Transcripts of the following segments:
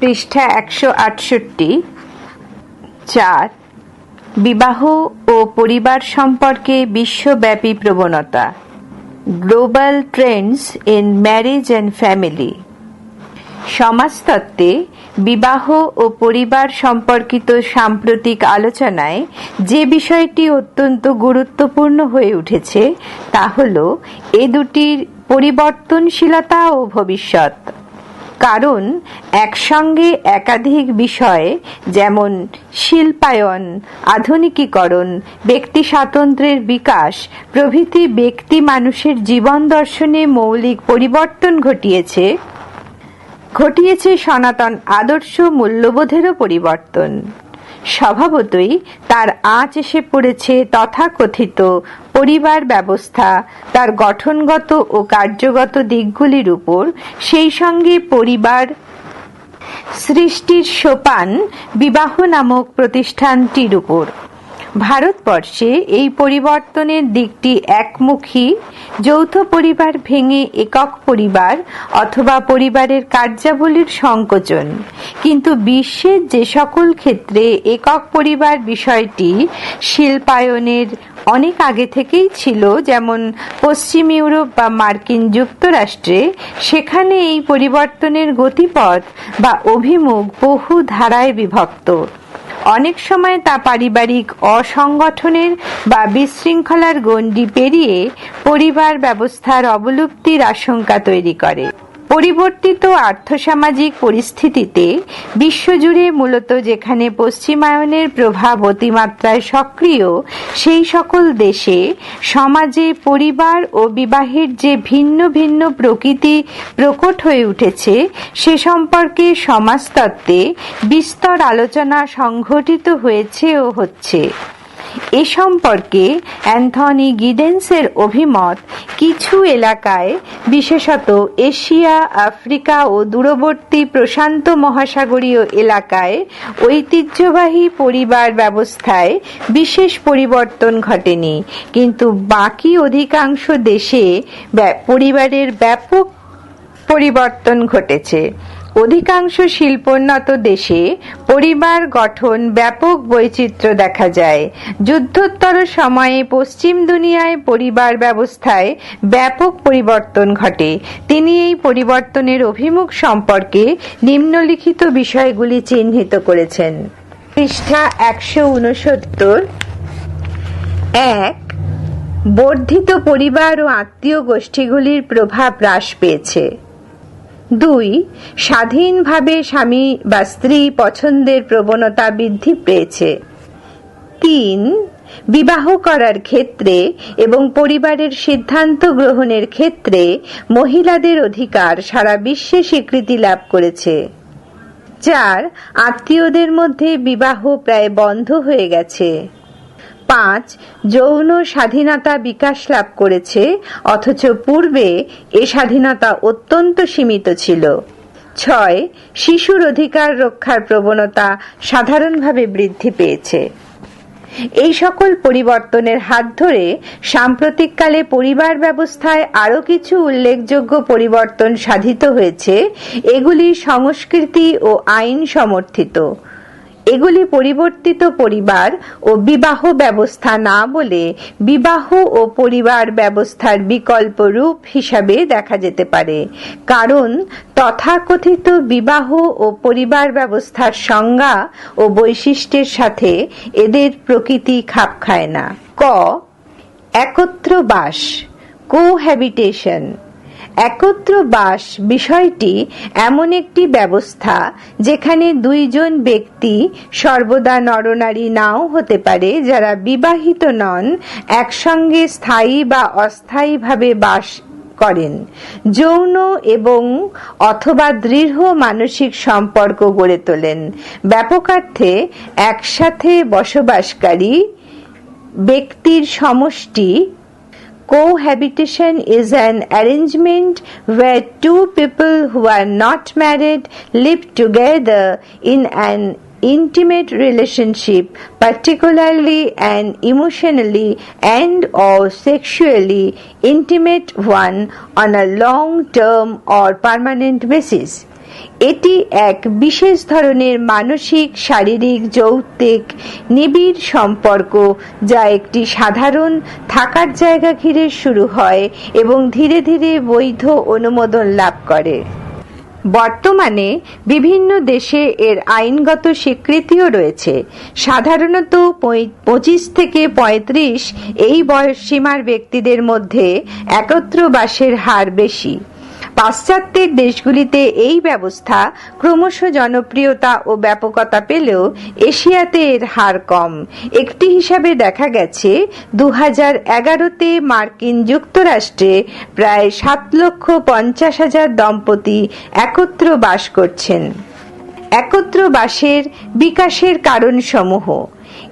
পৃষ্ঠা একশো আটষট্টি, চার, বিবাহ ও পরিবার সম্পর্কে বিশ্বব্যাপী প্রবণতা। Global trends in marriage and family. সমাজতত্ত্বে বিবাহ ও পরিবার সম্পর্কিত সাম্প্রতিক আলোচনায় যে বিষয়টি অত্যন্ত গুরুত্বপূর্ণ হয়ে উঠেছে, তা হল এ দুটির পরিবর্তনশীলতা ও ভবিষ্যৎ। কারণ একসঙ্গে একাধিক বিষয়ে, যেমন শিল্পায়ন, আধুনিকীকরণ, ব্যক্তি স্বাতন্ত্র্যের বিকাশ, প্রভৃতি ব্যক্তি মানুষের জীবন দর্শনে মৌলিক পরিবর্তন ঘটিয়েছে ঘটিয়েছে সনাতন আদর্শ মূল্যবোধেরও পরিবর্তন। স্বভাবতই তার আঁচ এসে পড়েছে তথাকথিত পরিবার ব্যবস্থা, তার গঠনগত ও কার্যগত দিকগুলির উপর। সেই সঙ্গে পরিবার সৃষ্টির সোপান বিবাহ নামক প্রতিষ্ঠানটির উপর। ভারতবর্ষে এই পরিবর্তনের দিকটি একমুখী। যৌথ পরিবার ভেঙে একক পরিবার অথবা পরিবারের কার্যাবলীর সংকোচন। কিন্তু বিশ্বের যে সকল ক্ষেত্রে একক পরিবার বিষয়টি শিল্পায়নের অনেক আগে থেকেই ছিল, যেমন পশ্চিম ইউরোপ বা মার্কিন যুক্তরাষ্ট্রে, সেখানে এই পরিবর্তনের গতিপথ বা অভিমুখ বহু ধারায় বিভক্ত। অনেক সময় তা পারিবারিক অসংগঠনের বা বিশৃঙ্খলার গণ্ডি পেরিয়ে পরিবার ব্যবস্থার অবলুপ্তির আশঙ্কা তৈরি করে। পরিবর্তিত আর্থসামাজিক পরিস্থিতিতে বিশ্বজুড়ে মূলত যেখানে পশ্চিমায়নের প্রভাব অতিমাত্রায় সক্রিয়, সেই সকল দেশে সমাজে পরিবার ও বিবাহের যে ভিন্ন ভিন্ন প্রকৃতি প্রকট হয়ে উঠেছে, সে সম্পর্কে সমাজতত্ত্বে বিস্তর আলোচনা সংঘটিত হয়েছে ও হচ্ছে। এ সম্পর্কে অ্যান্থনি গিডেন্সের অভিমত কিছু এলাকায়, বিশেষত এশিয়া, আফ্রিকা ও দূরবর্তী প্রশান্ত মহাসাগরীয় এলাকায় ঐতিহ্যবাহী পরিবার ব্যবস্থায় বিশেষ পরিবর্তন ঘটেনি। কিন্তু বাকি অধিকাংশ দেশে পরিবারের ব্যাপক পরিবর্তন ঘটেছে। অধিকাংশ শিল্পোন্নত দেশে পরিবার গঠন ব্যাপক বৈচিত্র্য দেখা যায়। যুদ্ধোত্তর সময়ে পশ্চিম দুনিয়ায় পরিবার ব্যবস্থায় ব্যাপক পরিবর্তন ঘটে। তিনি এই পরিবর্তনের অভিমুখ সম্পর্কে নিম্নলিখিত বিষয়গুলি চিহ্নিত করেছেন। পৃষ্ঠা একশো উনসত্তর। এক, বর্ধিত পরিবার ও আত্মীয় গোষ্ঠীগুলির প্রভাব হ্রাস পেয়েছে। দুই, স্বাধীনভাবে স্বামী বা স্ত্রী পছন্দের প্রবণতা বৃদ্ধি পেয়েছে। তিন, বিবাহ করার ক্ষেত্রে এবং পরিবারের সিদ্ধান্ত গ্রহণের ক্ষেত্রে মহিলাদের অধিকার সারা বিশ্বে স্বীকৃতি লাভ করেছে। চার, আত্মীয়দের মধ্যে বিবাহ প্রায় বন্ধ হয়ে গেছে। পাঁচ, যৌন স্বাধীনতা বিকাশ লাভ করেছে, অথচ পূর্বে এ স্বাধীনতা অত্যন্ত সীমিত ছিল। ছয়, শিশুর অধিকার রক্ষার প্রবণতা সাধারণভাবে বৃদ্ধি পেয়েছে। এই সকল পরিবর্তনের হাত ধরে সাম্প্রতিককালে পরিবার ব্যবস্থায় আরও কিছু উল্লেখযোগ্য পরিবর্তন সাধিত হয়েছে, এগুলি সংস্কৃতি ও আইন সমর্থিত। এগুলি পরিবর্তিত পরিবার ও বিবাহ ব্যবস্থা না বলে বিবাহ ও পরিবার ব্যবস্থার বিকল্প রূপ হিসাবে দেখা যেতে পারে। কারণ তথাকথিত বিবাহ ও পরিবার ব্যবস্থার সংজ্ঞা ও বৈশিষ্ট্যের সাথে এদের প্রকৃতি খাপ খায় না। ক. একত্র বাস কোহ্যাবিটেশন একত্র বাস বিষয়টি এমন একটি ব্যবস্থা যেখানে দুইজন ব্যক্তি সর্বদা নরনারী নাও হতে পারে যারা বিবাহিত নন, একসঙ্গে স্থায়ী বা অস্থায়ীভাবে বাস করেন। যৌন এবং অথবা দৃঢ় মানসিক সম্পর্ক গড়ে তোলেন। ব্যাপকার্থে একসাথে বসবাসকারী ব্যক্তির সমষ্টি Cohabitation is an arrangement where two people who are not married live together in an intimate relationship particularly an emotionally and or sexually intimate one on a long term or permanent basis এটি এক বিশেষ ধরনের মানসিক, শারীরিক, যৌক্তিক, নিবিড় সম্পর্ক, যা একটি সাধারণ, থাকার জায়গা ঘিরে শুরু হয় এবং ধীরে ধীরে বৈধ অনুমোদন লাভ করে। বর্তমানে বিভিন্ন দেশে এর আইনগত স্বীকৃতিও রয়েছে। সাধারণত পঁচিশ থেকে পঁয়ত্রিশ এই বয়সসীমার ব্যক্তিদের মধ্যে একত্র বাসের হার বেশি। পাশ্চাত্যের দেশগুলিতে এই ব্যবস্থা ক্রমশ জনপ্রিয়তা ও ব্যাপকতা পেলেও এশিয়াতে এর হার কম। একটি হিসাবে দেখা গেছে দু হাজার এগারোতে মার্কিন যুক্তরাষ্ট্রে প্রায় সাত লক্ষ পঞ্চাশ হাজার দম্পতি একত্র বাস করছেন। একত্র বাসের বিকাশের কারণসমূহ।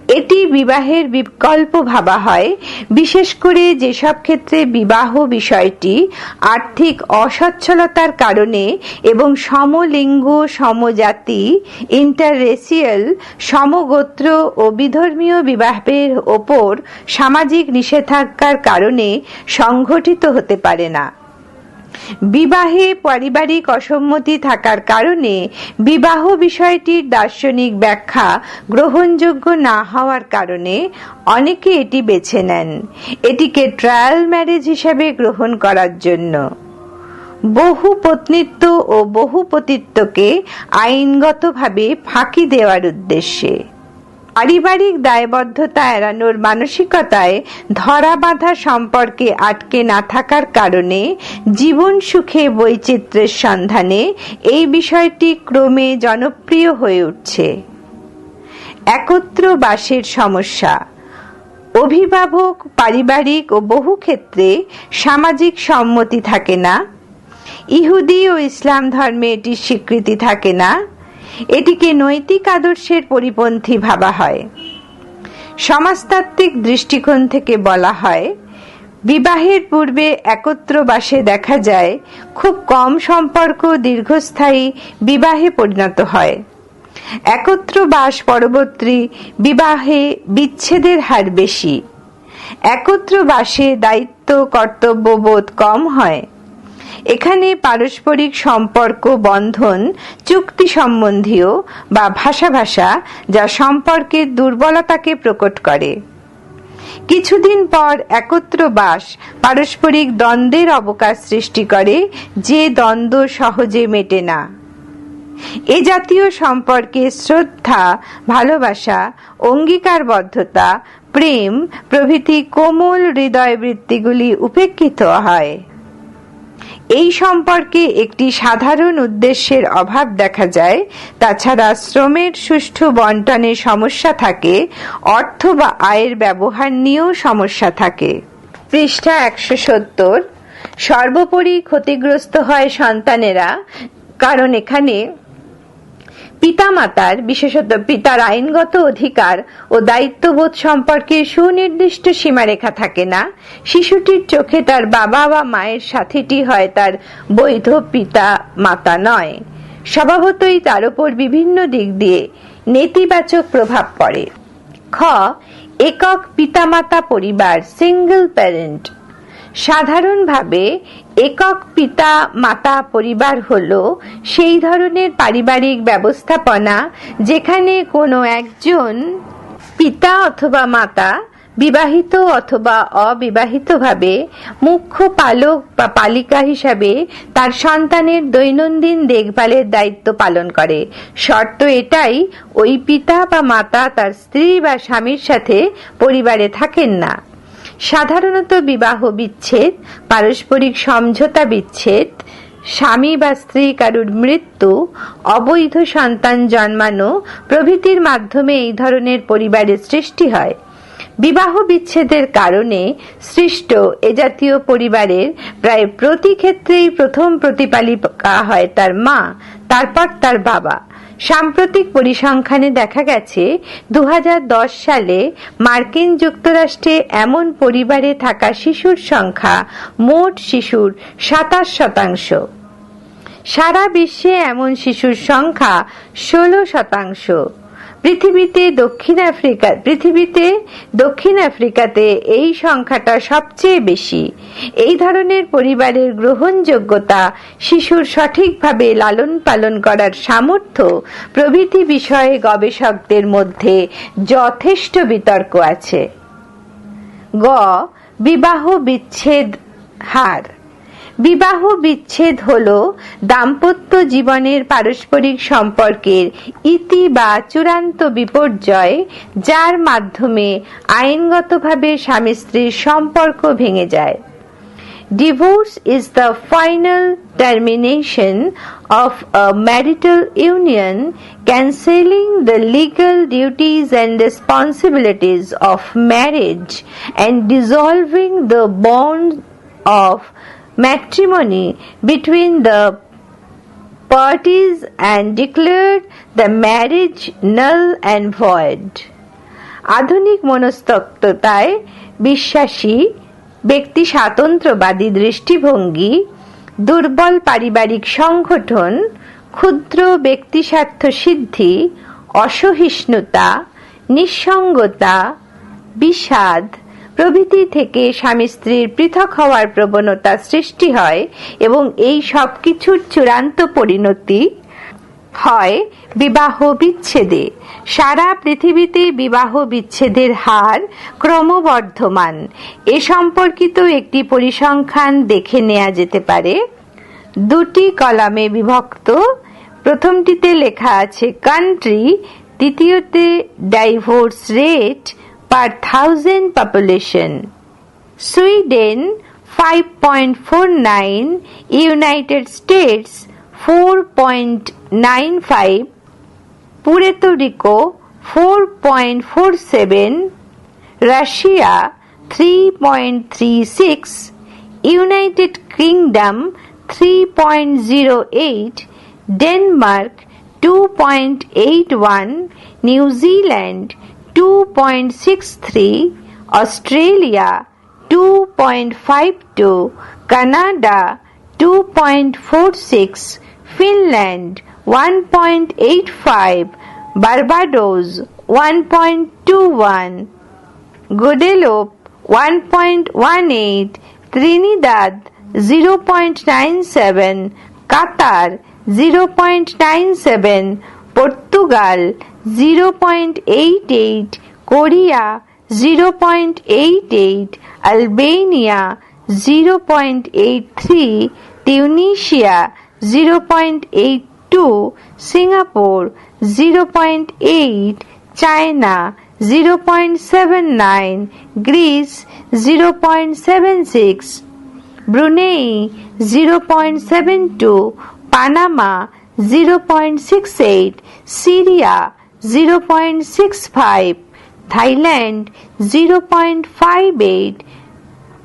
এটি বিবাহের বিকল্প ভাবা হয়। বিশেষ করে যেসব ক্ষেত্রে বিবাহ বিষয়টি আর্থিক অসচ্ছলতার কারণে এবং সমলিঙ্গ, সমজাতি, ইন্টাররেসিয়াল, সমগোত্র ও বিধর্মীয় বিবাহের ওপর সামাজিক নিষেধাজ্ঞার কারণে সংঘটিত হতে পারে না। বিবাহে পারিবারিক অসম্মতি থাকার কারণে বিবাহ বিষয়টির দার্শনিক ব্যাখ্যা গ্রহণযোগ্য না হওয়ার কারণে অনেকে এটি বেছে নেন। এটিকে ট্রায়াল ম্যারেজ হিসাবে গ্রহণ করার জন্য। বহু পত্নিত্ব ও বহুপতিত্বকে আইনগতভাবে ফাঁকি দেওয়ার উদ্দেশ্যে। পারিবারিক দায়বদ্ধতা এড়ানোর মানসিকতায় ধরা বাঁধা সম্পর্কে আটকে না থাকার কারণে জীবন সুখে বৈচিত্র্যের সন্ধানে এই বিষয়টি ক্রমে জনপ্রিয় হয়ে উঠছে। একত্র বাসের সমস্যা। অভিভাবক, পারিবারিক ও বহু ক্ষেত্রে সামাজিক সম্মতি থাকে না। ইহুদি ও ইসলাম ধর্মে এটির স্বীকৃতি থাকে না। এটিকে নৈতিক আদর্শের পরিপন্থী ভাবা হয়। সমাজতাত্ত্বিক দৃষ্টিকোণ থেকে বলা হয়, বিবাহের পূর্বে একত্র বাসে দেখা যায়, খুব কম সম্পর্ক দীর্ঘস্থায়ী বিবাহে পরিণত হয়। একত্র বাস পরবর্তী বিবাহে বিচ্ছেদের হার বেশি। একত্র বাসে দায়িত্ব, কর্তব্যবোধ কম হয়। এখানে পারস্পরিক সম্পর্ক বন্ধন, চুক্তি সম্বন্ধীয় বা ভাষা ভাষা যা সম্পর্কের দুর্বলতাকে প্রকট করে। কিছুদিন পর একত্র বাস পারস্পরিক দ্বন্দ্বের অবকাশ সৃষ্টি করে, যে দ্বন্দ্ব সহজে মেটে না। এ জাতীয় সম্পর্কে শ্রদ্ধা, ভালোবাসা, অঙ্গীকারবদ্ধতা, প্রেম প্রভৃতি কোমল হৃদয় বৃত্তিগুলি উপেক্ষিত হয়। এই সম্পর্কে একটি সাধারণ উদ্দেশ্যের অভাব দেখা যায়। তাছাড়া শ্রমের সুষ্ঠু বন্টনে সমস্যা থাকে, অর্থ বা আয়ের ব্যবহার নিয়েও সমস্যা থাকে। পৃষ্ঠা একশো সত্তর। সর্বোপরি ক্ষতিগ্রস্ত হয় সন্তানেরা, কারণ এখানে পিতামাতার বিশেষত পিতার আইনগত অধিকার ও দায়িত্ববোধ সম্পর্কে সুনির্দিষ্ট সীমারেখা থাকে না। শিশুটির চোখে তার বাবা বা মায়ের সাথীটি হয় তার বৈধ পিতা মাতা নয়। স্বভাবতই তার উপর বিভিন্ন দিক দিয়ে নেতিবাচক প্রভাব পড়ে। খ, একক পিতামাতা পরিবার সিঙ্গল প্যারেন্ট সাধারণভাবে একক পিতা, মাতা, পরিবার হল সেই ধরনের পারিবারিক ব্যবস্থাপনা যেখানে কোনো একজন পিতা অথবা মাতা বিবাহিত অথবা অবিবাহিতভাবে মুখ্য পালক বা পালিকা হিসাবে তার সন্তানের দৈনন্দিন দেখভালের দায়িত্ব পালন করে। শর্ত এটাই, ওই পিতা বা মাতা তার স্ত্রী বা স্বামীর সাথে পরিবারে থাকেন না। সাধারণত বিবাহ বিচ্ছেদ, পারস্পরিক সমঝোতা বিচ্ছেদ, স্বামী বা স্ত্রী কারুর মৃত্যু, অবৈধ সন্তান জন্মানো প্রভৃতির মাধ্যমে এই ধরনের পরিবারের সৃষ্টি হয়। বিবাহ বিচ্ছেদের কারণে সৃষ্ট এ জাতীয় পরিবারের প্রায় প্রতি ক্ষেত্রেই প্রথম প্রতিপালিকা হয় তার মা, তারপর তার বাবা। সাম্প্রতিক পরিসংখ্যানে দেখা গেছে দু হাজার দশ সালে মার্কিন যুক্তরাষ্ট্রে এমন পরিবারে থাকা শিশুর সংখ্যা মোট শিশুর সাতাশ শতাংশ। সারা বিশ্বে এমন শিশুর সংখ্যা ষোলো শতাংশ। পৃথিবীতে, দক্ষিণ আফ্রিকা, পৃথিবীতে, দক্ষিণ আফ্রিকাতে এই সংখ্যাটা সবচেয়ে বেশি। এই ধরনের পরিবারের গ্রহণযোগ্যতা শিশুর সঠিকভাবে লালন পালন করার সামর্থ্য প্রভৃতি বিষয়ে গবেষকদের মধ্যে যথেষ্ট বিতর্ক আছে। গ, বিবাহ বিচ্ছেদ হার। বিবাহ বিচ্ছেদ হল দাম্পত্য জীবনের পারস্পরিক সম্পর্কের ইতি বা চূড়ান্ত বিপর্যয় যার মাধ্যমে আইনগতভাবে স্বামী স্ত্রীর সম্পর্ক ভেঙে যায়। Divorce is the final termination of a marital union cancelling the legal duties and responsibilities of marriage and dissolving the bond of matrimony between the parties and declared the marriage null and void. আধুনিক মনস্তত্ত্বতায় বিশ্বাসী, ব্যক্তি স্বাতন্ত্র্যবাদী দৃষ্টিভঙ্গি, দুর্বল পারিবারিক সংগঠন, ক্ষুদ্র ব্যক্তিস্বার্থ সিদ্ধি, অসহিষ্ণুতা, নিঃসঙ্গতা, বিষাদ প্রভৃতি থেকে স্বামী স্ত্রীর পৃথক হওয়ার প্রবণতা সৃষ্টি হয় এবং এই সব কিছুর চূড়ান্ত পরিণতি হয় বিবাহ বিচ্ছেদে সারা পৃথিবীতে বিবাহ বিচ্ছেদের হার ক্রমবর্ধমান। এ সম্পর্কিত একটি পরিসংখ্যান দেখে নেওয়া যেতে পারে। দুটি কলামে বিভক্ত। প্রথমটিতে লেখা আছে কান্ট্রি দ্বিতীয়তে divorce rate per thousand population. Sweden 5.49, United States 4.95, Puerto Rico 4.47, Russia 3.36, United Kingdom 3.08, Denmark 2.81, New Zealand 2.63, Australia 2.52, Canada 2.46, Finland 1.85, Barbados 1.21, Guadeloupe 1.18, Trinidad 0.97, Qatar 0.97, Portugal zero point eight eight Korea zero point eight eight Albania zero point eight three Tunisia zero point eight two Singapore zero point eight China zero point seven nine Greece zero point seven six Brunei zero point seven two Panama zero point six eight Syria 0.65, Thailand 0.58,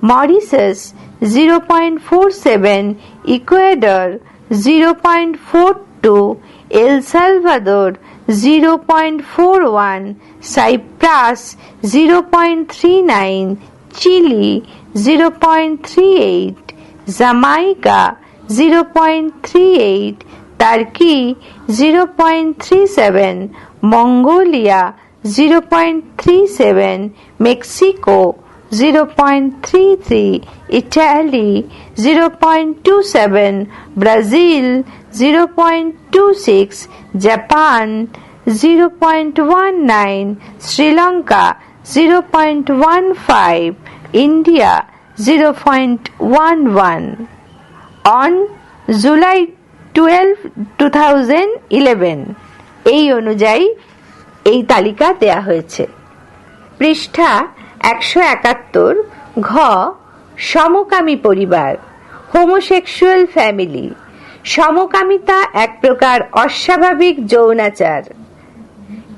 Mauritius 0.47, Ecuador 0.42, El Salvador 0.41, Cyprus 0.39, Chile 0.38, Jamaica 0.38, Turkey 0.37, Mongolia 0.37, Mexico 0.33, Italy 0.27, Brazil 0.26, Japan 0.19, Sri Lanka 0.15, India 0.11. On July 12, 2011 এই অনুযায়ী এই তালিকা দেয়া হয়েছে। পৃষ্ঠা একশো একাত্তর, ঘ, সমকামী পরিবার হোমোসেক্সুয়াল ফ্যামিলি সমকামিতা এক প্রকার অস্বাভাবিক যৌনাচার।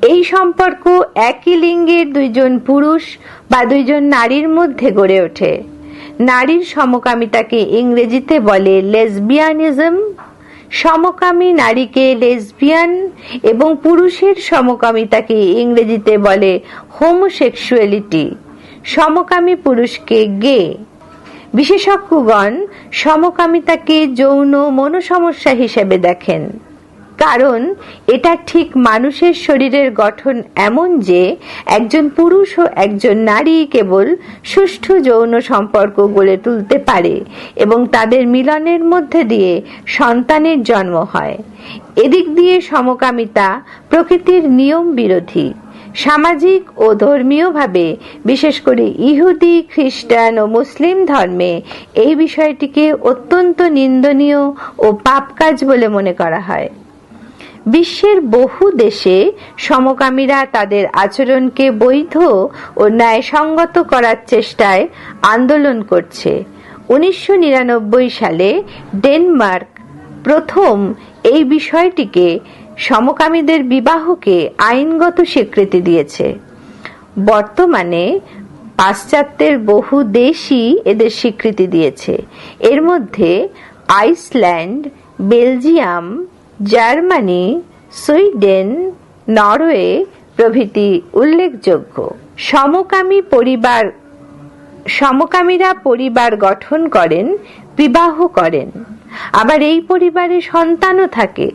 এই সম্পর্ক একই লিঙ্গের দুইজন পুরুষ বা দুইজন নারীর মধ্যে গড়ে ওঠে। নারীর সমকামিতাকে ইংরেজিতে বলে লেসবিয়ানিজম সমকামী নারীকে লেসবিয়ান এবং পুরুষের সমকামিতাকে ইংরেজিতে বলে হোমোসেক্সুয়ালিটি সমকামী পুরুষকে গে বিশেষজ্ঞগণ সমকামিতাকে যৌন মনোসমস্যা হিসেবে দেখেন। কারণ এটা ঠিক মানুষের শরীরের গঠন এমন যে একজন পুরুষ ও একজন নারী কেবল সুষ্ঠু যৌন সম্পর্ক গড়ে তুলতে পারে এবং তাদের মিলনের মধ্যে দিয়ে সন্তানের জন্ম হয়। এদিক দিয়ে সমকামিতা প্রকৃতির নিয়ম বিরোধী। সামাজিক ও ধর্মীয়ভাবে, বিশেষ করে ইহুদি, খ্রিস্টান ও মুসলিম ধর্মে এই বিষয়টিকে অত্যন্ত নিন্দনীয় ও পাপ কাজ বলে মনে করা হয়। বিশ্বের বহু দেশে সমকামীরা তাদের আচরণকে বৈধ ও ন্যায়সঙ্গত করার চেষ্টায় আন্দোলন করছে। উনিশশো নিরানব্বই সালে ডেনমার্ক প্রথম এই বিষয়টিকে সমকামীদের বিবাহকে আইনগত স্বীকৃতি দিয়েছে। বর্তমানে পাশ্চাত্যের বহু দেশই এদের স্বীকৃতি দিয়েছে। এর মধ্যে Iceland, Belgium Germany, Sweden, Norway প্রভৃতি উল্লেখযোগ্য। সমকামী পরিবার, সমকামীরা পরিবার গঠন করেন, বিবাহ করেন। আবার এই পরিবারে সন্তানও থাকে।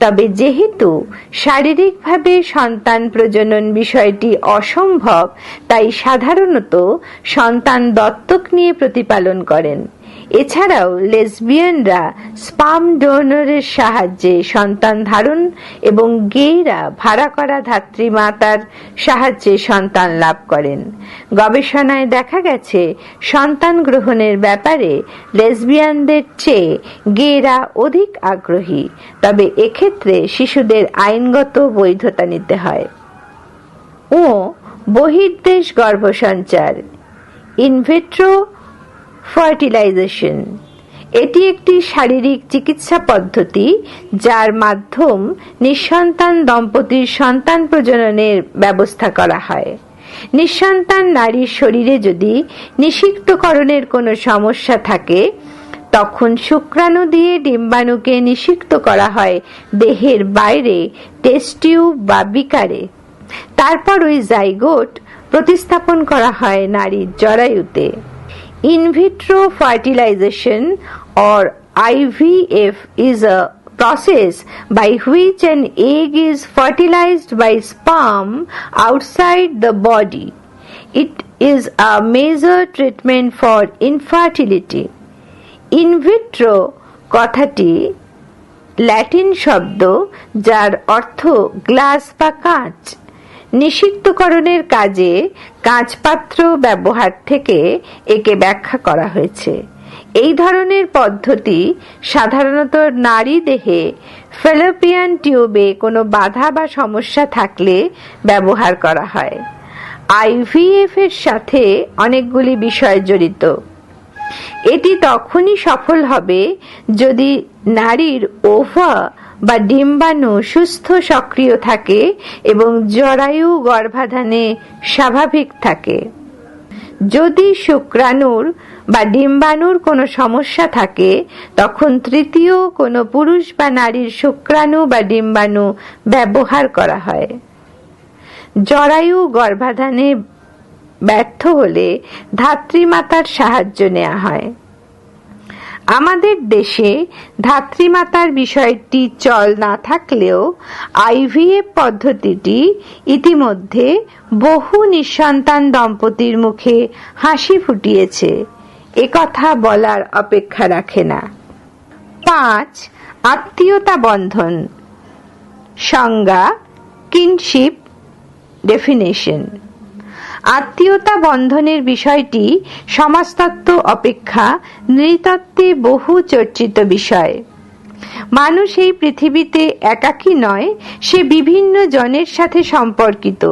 তবে যেহেতু শারীরিকভাবে সন্তান প্রজনন বিষয়টি অসম্ভব, তাই সাধারণত সন্তান দত্তক নিয়ে প্রতিপালন করেন। এছাড়াও লেসবিয়ানরা স্পাম ডোনরের সাহায্যে সন্তান ধারণ এবং গেইরা ভাড়া করা ধাত্রী মাতার সাহায্যে সন্তান লাভ করেন। গবেষণায় দেখা গেছে, সন্তান গ্রহণের ব্যাপারে লেসবিয়ানদের চেয়ে গেরা অধিক আগ্রহী, তবে এক্ষেত্রে শিশুদের আইনগত বৈধতা নিতে হয়। ও বহির্দেশ গর্ভসঞ্চার। ইনভেট্রো ফার্টিলাইজেশন এটি একটি শারীরিক চিকিৎসা পদ্ধতি যার মাধ্যম নিঃসন্তান দম্পতির সন্তান প্রজননের ব্যবস্থা করা হয়। নিঃসন্তান নারীর শরীরে যদি নিষিক্তকরণের কোনো সমস্যা থাকে, তখন শুক্রাণু দিয়ে ডিম্বাণুকে নিষিক্ত করা হয় দেহের বাইরে টেস্টিউব বা বিকারে। তারপর ওই জাইগোট প্রতিস্থাপন করা হয় নারীর জরায়ুতে। In vitro fertilization or IVF is a process by which an egg is fertilized by sperm outside the body. It is a major treatment for infertility. In vitro কথাটি ল্যাটিন শব্দ যার অর্থ গ্লাস বা কাঁচ নিষিক্তকরণের কাজে কাঁচপাত্র ব্যবহার থেকে একে ব্যাখ্যা করা হয়েছে। এই ধরনের পদ্ধতি সাধারণত নারী দেহে ফেলোপিয়ান টিউবে কোনো বাধা বা সমস্যা থাকলে ব্যবহার করা হয়। আইভিএফ এর সাথে অনেকগুলি বিষয় জড়িত। এটি তখনই সফল হবে যদি নারীর ওভা বা ডিম্বাণু সুস্থ সক্রিয় থাকে এবং জরায়ু গর্ভাধানে স্বাভাবিক থাকে। যদি শুক্রাণুর বা ডিম্বাণুর কোনো সমস্যা থাকে, তখন তৃতীয় কোনো পুরুষ বা নারীর শুক্রাণু বা ডিম্বাণু ব্যবহার করা হয়। জরায়ু গর্ভাধানে ব্যর্থ হলে ধাত্রীমাতার সাহায্য নেওয়া হয়। আমাদের দেশে ধাত্রীমাতার বিষয়টি চল না থাকলেও আইভিএফ পদ্ধতিটি ইতিমধ্যে বহু নিঃসন্তান দম্পতির মুখে হাসি ফুটিয়েছে। একথা বলার অপেক্ষা রাখে না। পাঁচ, আত্মীয়তা বন্ধন। সংজ্ঞা কিনশিপ ডেফিনেশন আত্মীয়তা বন্ধনের বিষয়টি সমাজতত্ত্ব অপেক্ষা নৃতত্ত্বে বহু চর্চিত বিষয়। মানুষ এই পৃথিবীতে একাকী নয়, সে বিভিন্ন জনের সাথে সম্পর্কিত।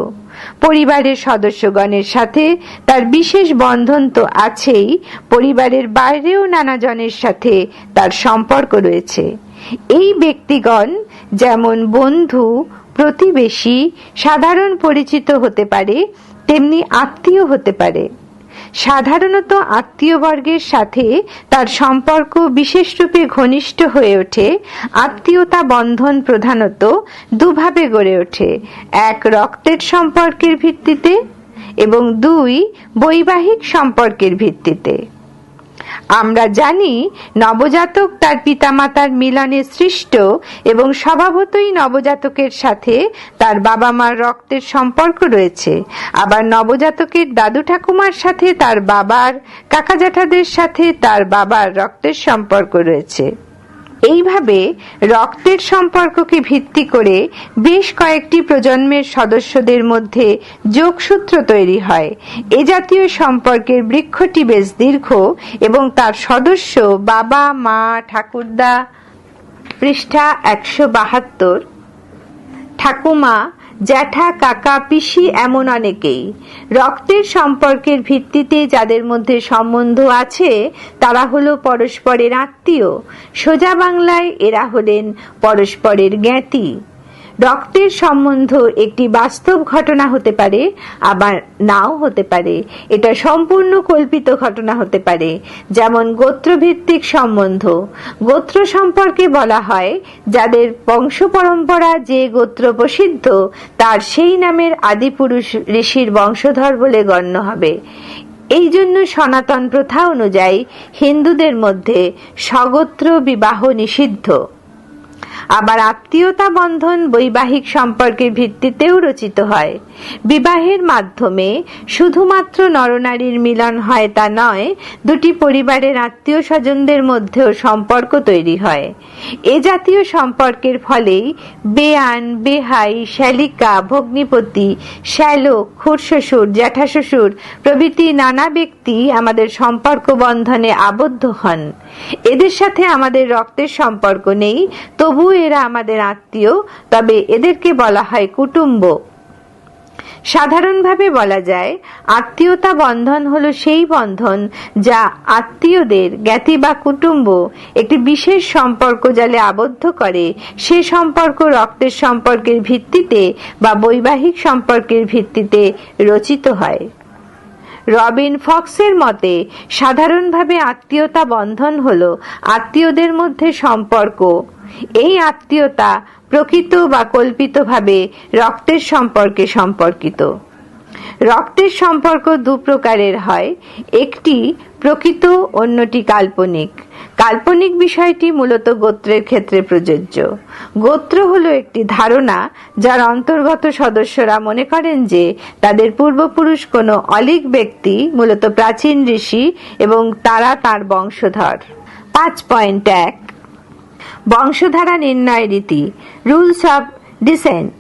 পরিবারের সদস্যগণের সাথে তার বিশেষ বন্ধন তো আছেই, পরিবারের বাইরেও নানা জনের সাথে তার সম্পর্ক রয়েছে। এই ব্যক্তিগণ যেমন বন্ধু, প্রতিবেশী, সাধারণ পরিচিত হতে পারে তেমনি আত্মীয় হতে পারে। সাধারণত আত্মীয়বর্গের সাথে তার সম্পর্ক বিশেষরূপে ঘনিষ্ঠ হয়ে ওঠে। আত্মীয়তা বন্ধন প্রধানত দুভাবে গড়ে ওঠে। এক, রক্তের সম্পর্কের ভিত্তিতে এবং দুই, বৈবাহিক সম্পর্কের ভিত্তিতে। আমরা জানি নবজাতক তার পিতামাতার মিলনে সৃষ্ট এবং স্বভাবতই নবজাতকের সাথে তার বাবা মার রক্তের সম্পর্ক রয়েছে। আবার নবজাতকের দাদু ঠাকুমার সাথে তার বাবার, কাকা জ্যাঠাদের সাথে তার বাবার রক্তের সম্পর্ক রয়েছে। এইভাবে রক্তের সম্পর্ককে ভিত্তি করে বেশ কয়েকটি প্রজন্মের সদস্যদের মধ্যে যোগসূত্র তৈরি হয়। এ জাতীয় সম্পর্কের বৃক্ষটি বেশ দীর্ঘ এবং তার সদস্য বাবা, মা, ঠাকুরদা পৃষ্ঠা একশো বাহাত্তর, ঠাকুমা জ্যাঠা, কাকা, পিসি এমন অনেকেই। রক্তের সম্পর্কের ভিত্তিতে যাদের মধ্যে সম্বন্ধ আছে, তারা হলো পরস্পরের আত্মীয়। সোজা বাংলায় এরা হলেন পরস্পরের জ্ঞাতি। রক্তের সম্বন্ধ একটি বাস্তব ঘটনা হতে পারে, আবার নাও হতে পারে। এটা সম্পূর্ণ কল্পিত ঘটনা হতে পারে, যেমন গোত্রভিত্তিক সম্বন্ধ। গোত্র সম্পর্কে বলা হয়, যাদের বংশ পরম্পরা যে গোত্র প্রসিদ্ধ, তার সেই নামের আদিপুরুষ ঋষির বংশধর বলে গণ্য হবে। এই জন্য সনাতন প্রথা অনুযায়ী হিন্দুদের মধ্যে সগোত্র বিবাহ নিষিদ্ধ। আবার আত্মীয়তা বন্ধন বৈবাহিক সম্পর্কের ভিত্তিতেও রচিত হয়। বিবাহের মাধ্যমে শুধুমাত্র নরনারীর মিলন হয় তা নয়, দুটি পরিবারের আত্মীয় স্বজনদের মধ্যেও সম্পর্ক তৈরি হয়। এ জাতীয় সম্পর্কের ফলেই বেয়ান বেহাই, শ্যালিকা, ভগ্নিপতি শ্যালক খুড়শ্বশুর জ্যাঠাশ্বশুর প্রভৃতি নানা ব্যক্তি আমাদের সম্পর্ক বন্ধনে আবদ্ধ হন। এদের সাথে আমাদের রক্তের সম্পর্ক নেই, তবু এরা আমাদের আত্মীয়, তবে এদেরকে বলা হয় কুটুম্ব। সাধারণভাবে বলা যায়, আত্মীয়তা বন্ধন হলো সেই বন্ধন যা আত্মীয়দের জ্ঞাতি বা কুটুম্ব, একটি বিশেষ সম্পর্ক জালে আবদ্ধ করে, সে সম্পর্ক রক্তের সম্পর্কের ভিত্তিতে বা বৈবাহিক সম্পর্কের ভিত্তিতে রচিত হয়। রবিন ফক্সের মতে, সাধারণভাবে আত্মীয়তা বন্ধন হল আত্মীয়দের মধ্যে সম্পর্ক এই আত্মীয়তা প্রকৃত বা কল্পিতভাবে রক্তের সম্পর্কে সম্পর্কিত। রক্তের সম্পর্ক দু প্রকারের হয়। একটি প্রকৃত, অন্যটি কাল্পনিক। কাল্পনিক বিষয়টি মূলত গোত্রের ক্ষেত্রে প্রযোজ্য। গোত্র হলো একটি ধারণা যার অন্তর্গত সদস্যরা মনে করেন যে তাদের পূর্বপুরুষ কোনো অলিক ব্যক্তি, মূলত প্রাচীন ঋষি এবং তারা তার বংশধর। পাঁচ পয়েন্ট এক বংশধারা নির্ণয় রীতি রুলস অফ ডিসেন্ট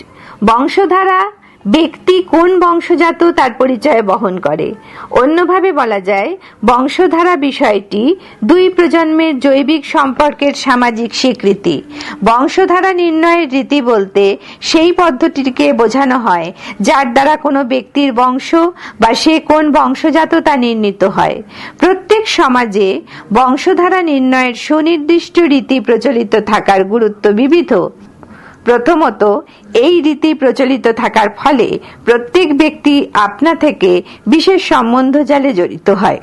বংশধারা ব্যক্তি কোন বংশজাত তার পরিচয় বহন করে? অন্যভাবে বলা যায়, বংশধারা বিষয়টি দুই প্রজন্মের জৈবিক সম্পর্কের সামাজিক স্বীকৃতি। বংশধারা নির্ণয়ের রীতি বলতে সেই পদ্ধতিকে বোঝানো হয়, যার দ্বারা কোনো ব্যক্তির বংশ বা সে কোন বংশজাত তা নির্ণীত হয়। প্রত্যেক সমাজে বংশধারা নির্ণয়ের সুনির্দিষ্ট রীতি প্রচলিত থাকার গুরুত্ব বিবিধ। প্রথমত, এই রীতি প্রচলিত থাকার ফলে প্রত্যেক ব্যক্তি আপনা থেকে বিশেষ সম্বন্ধ জালে জড়িত হয়।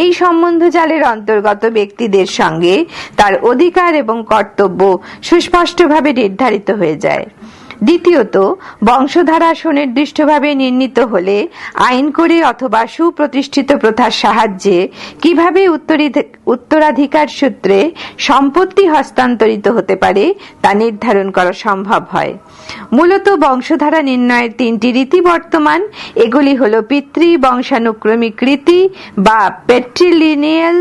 এই সম্বন্ধ জালের অন্তর্গত ব্যক্তিদের সঙ্গে তার অধিকার এবং কর্তব্য সুস্পষ্টভাবে নির্ধারিত হয়ে যায়। দ্বিতীয়ত, বংশধারা সুনির্দিষ্টভাবে নির্ণীত হলে আইন করে অথবা সুপ্রতিষ্ঠিত প্রথার সাহায্যে কীভাবে উত্তরাধিকার সূত্রে সম্পত্তি হস্তান্তরিত হতে পারে তা নির্ধারণ করা সম্ভব হয়। মূলত বংশধারা নির্ণয়ের তিনটি রীতি বর্তমান। এগুলি হল পিতৃ বংশানুক্রমিক রীতি বা পেট্রিলিনিয়াল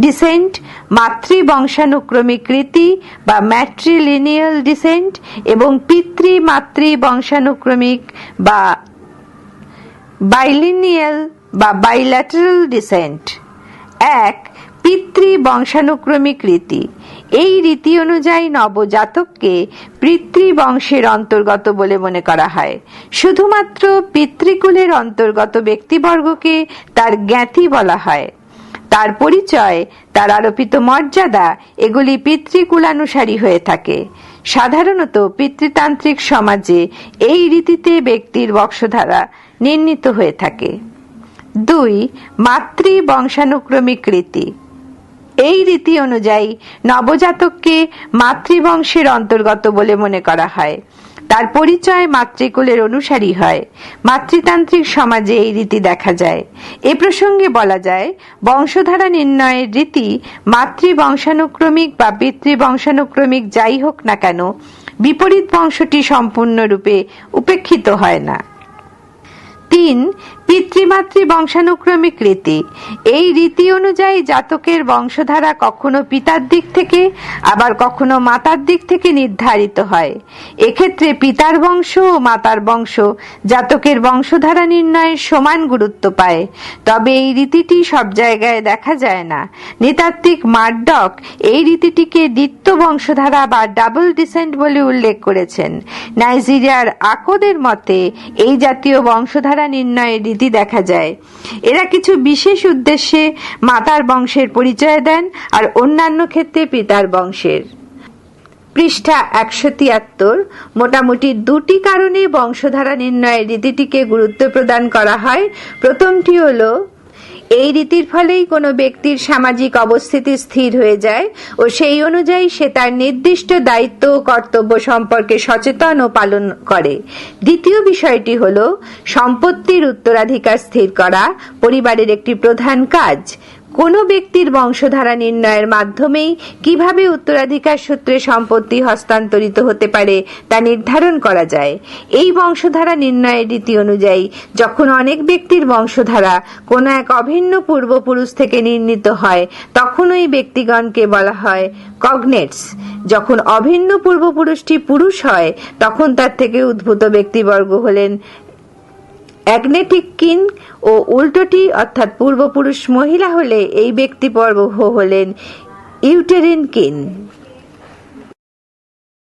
ডিসেন্ট মাতৃ বংশানুক্রমিক রীতি বা ম্যাট্রিলিনিয়াল ডিসেন্ট এবং পিতৃ মাতৃ বংশানুক্রমিক বা বাইলিনিয়াল বা বাইল্যাটারাল ডিসেন্ট এক পিতৃ বংশানুক্রমিক রীতি। এই রীতি অনুযায়ী নবজাতককে পিতৃ বংশের অন্তর্গত বলে মনে করা হয়। শুধুমাত্র পিতৃকুলের অন্তর্গত ব্যক্তিবর্গকে তার জ্ঞাতি বলা হয়। তার পরিচয়, তার আরোপিত মর্যাদা, এগুলি পিতৃকুলানুসারী হয়ে থাকে। সাধারণত পিতৃতান্ত্রিক সমাজে এই রীতিতে ব্যক্তির বংশধারা নির্ণীত হয়ে থাকে। দুই মাতৃ বংশানুক্রমিক রীতি। এই রীতি অনুযায়ী নবজাতককে মাতৃবংশের অন্তর্গত বলে মনে করা হয়। তার পরিচয় মাতৃকুলের অনুসারী হয়। মাতৃতান্ত্রিক সমাজে এই রীতি দেখা যায়। এ প্রসঙ্গে বলা যায়, বংশধারা নির্ণয়ের রীতি মাতৃ বংশানুক্রমিক বা পিতৃ বংশানুক্রমিক যাই হোক না কেন, বিপরীত বংশটি সম্পূর্ণরূপে উপেক্ষিত হয় না। তিন পিতৃমাতৃ বংশানুক্রমিক রীতি। এই রীতি অনুযায়ী জাতকের বংশধারা কখনো পিতার দিক থেকে, আবার কখনো মাতার দিক থেকে নির্ধারিত হয়। এক্ষেত্রে পিতার বংশ ও মাতার বংশ জাতকের বংশধারা নির্ণয়ের সমান গুরুত্ব পায়। তবে এই রীতিটি সব জায়গায় দেখা যায় না। নৃতাত্ত্বিক মার্ডক এই রীতিটিকে দ্বিত্ব বংশধারা বা ডাবল ডিসেন্ট বলে উল্লেখ করেছেন। নাইজেরিয়ার আকোদের মতে এই জাতীয় বংশধারা নির্ণয়ের রীতি দেখা যায়। এরা কিছু বিশেষ উদ্দেশ্যে মাতার বংশের পরিচয় দেন আর অন্যান্য ক্ষেত্রে পিতার বংশের। পৃষ্ঠা একশো তিয়াত্তর, মোটামুটি দুটি কারণে বংশধারা নির্ণয়ের রীতিটিকে গুরুত্ব প্রদান করা হয়। প্রথমটি হলো এই রীতির ফলেই কোনো ব্যক্তির সামাজিক অবস্থিতি স্থির হয়ে যায় ও সেই অনুযায়ী সে তার নির্দিষ্ট দায়িত্ব ও কর্তব্য সম্পর্কে সচেতন ও পালন করে। দ্বিতীয় বিষয়টি হল, সম্পত্তির উত্তরাধিকার স্থির করা পরিবারের একটি প্রধান কাজ। কোনো ব্যক্তির বংশধারা নির্ণয়ের মাধ্যমেই কীভাবে উত্তরাধিকার সূত্রে সম্পত্তি হস্তান্তরিত হতে পারে তা নির্ধারণ করা যায়। এই বংশধারা নির্ণয়ের রীতি অনুযায়ী, যখন অনেক ব্যক্তির বংশধারা কোনো এক অভিন্ন পূর্বপুরুষ থেকে নির্ণীত হয়, তখন ওই ব্যক্তিগণকে বলা হয় কগনেটস। যখন অভিন্ন পূর্বপুরুষটি পুরুষ হয়, তখন তার থেকে উদ্ভূত ব্যক্তিবর্গ হলেন অ্যাগনেটিক কিন ও উল্টোটি অর্থাৎ পূর্বপুরুষ মহিলা হলে এই ব্যক্তিবর্গ হলেন ইউটেরিন কিন